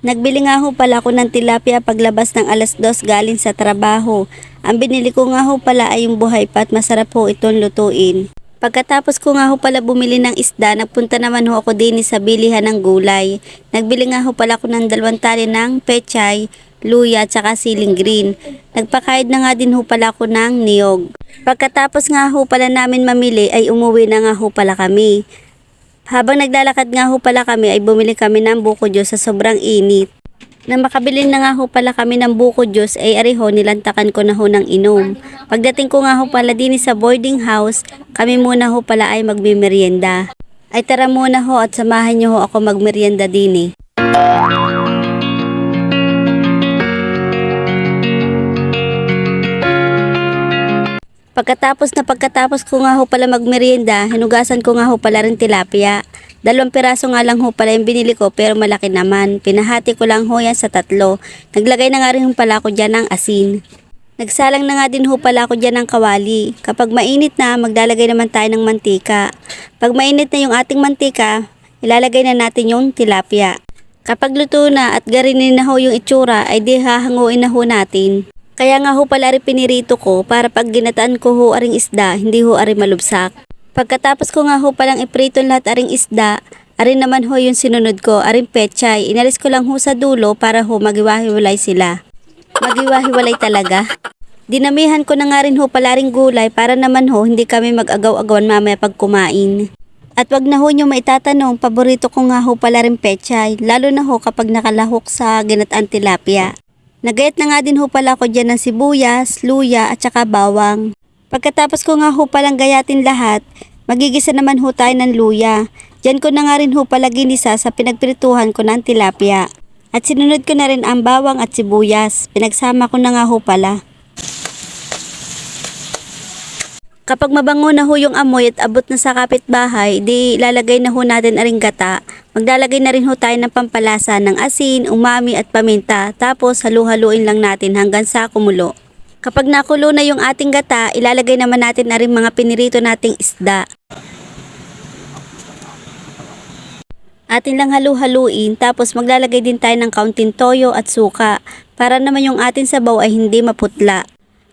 Nagbili nga ho pala ako ng tilapia paglabas ng alas dos galing sa trabaho. Ang binili ko nga ho pala ay yung buhay pa at masarap ho itong lutuin. Pagkatapos ko nga ho pala bumili ng isda, nagpunta naman ho ako din sa bilihan ng gulay. Nagbili nga ho pala ako ng dalawang tali ng pechay, luya at saka siling green. Nagpakaid na nga din ho pala ako ng niyog. Pagkatapos nga ho pala namin mamili ay umuwi na nga ho pala kami. Habang naglalakad nga ho pala kami ay bumili kami ng buko Diyos sa sobrang init. Nang makabili na nga ho pala kami ng buko Diyos ay ariho nilantakan ko na ho ng inom. Pagdating ko nga ho pala din sa boarding house, kami muna ho pala ay magmimerienda. Ay tara muna ho at samahan niyo ho ako magmerienda din eh. Pagkatapos na pagkatapos ko nga ho pala magmerienda, hinugasan ko nga ho pala rin tilapia. Dalawang piraso nga lang ho pala yung binili ko pero malaki naman. Pinahati ko lang ho yan sa tatlo. Naglagay na nga rin pala ako dyan ng asin. Nagsalang na nga din ho pala ako dyan ng kawali. Kapag mainit na, maglalagay naman tayo ng mantika. Pag mainit na yung ating mantika, ilalagay na natin yung tilapia. Kapag luto na at garinin na ho yung itsura, ay di hahanguin na ho natin. Kaya nga ho pala rin pinirito ko para pag ginataan ko ho aring isda, hindi ho aring malubsak. Pagkatapos ko nga ho palang iprito lahat aring isda, arin naman ho yung sinunod ko, aring pechay. Inalis ko lang ho sa dulo para ho magiwahiwalay sila. Magiwahiwalay talaga. Dinamihan ko na nga rin ho pala ring gulay para naman ho hindi kami mag-agaw-agawan mamaya pag kumain. At wag na ho nyo maitatanong, paborito ko nga ho pala rin pechay, lalo na ho kapag nakalahok sa ginataan tilapia. Nagayat na nga din ho pala ako dyan ng sibuyas, luya at saka bawang. Pagkatapos ko nga ho palang gayatin lahat, magigisa naman ho tayo ng luya. Diyan ko na nga rin ho pala ginisa sa pinagprituhan ko ng tilapia. At sinunod ko na rin ang bawang at sibuyas. Pinagsama ko na nga ho pala. Kapag mabango na ho yung amoy at abot na sa kapitbahay, di lalagay na ho natin aring gata. Maglalagay na rin ho tayo ng pampalasa ng asin, umami at paminta. Tapos halu-haluin lang natin hanggang sa kumulo. Kapag nakulo na yung ating gata, ilalagay naman natin na rin mga pinirito nating isda. Atin lang halu-haluin tapos maglalagay din tayo ng kaunting toyo at suka para naman yung ating sabaw ay hindi maputla.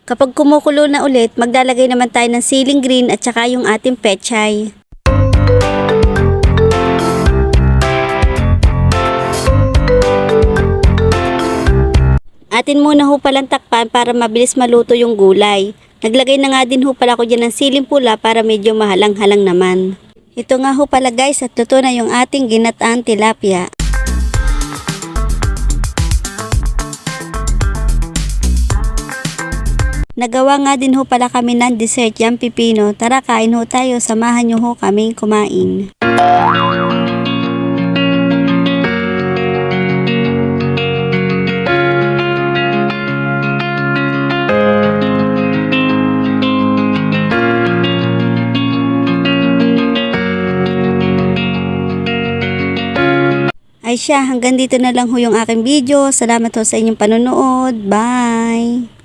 Kapag kumukulo na ulit, maglalagay naman tayo ng siling green at saka yung ating pechay. Atin muna ho palang takpan para mabilis maluto yung gulay. Naglagay na nga din ho pala ko dyan ng siling pula para medyo mahalang-halang naman. Ito nga ho pala guys at luto na yung ating ginataan tilapia. Nagawa nga din ho pala kami ng dessert yung pipino. Tara kain ho tayo, samahan nyo ho kaming kumain. Ay siya, hanggang dito na lang ho yung aking video. Salamat ho sa inyong panonood. Bye!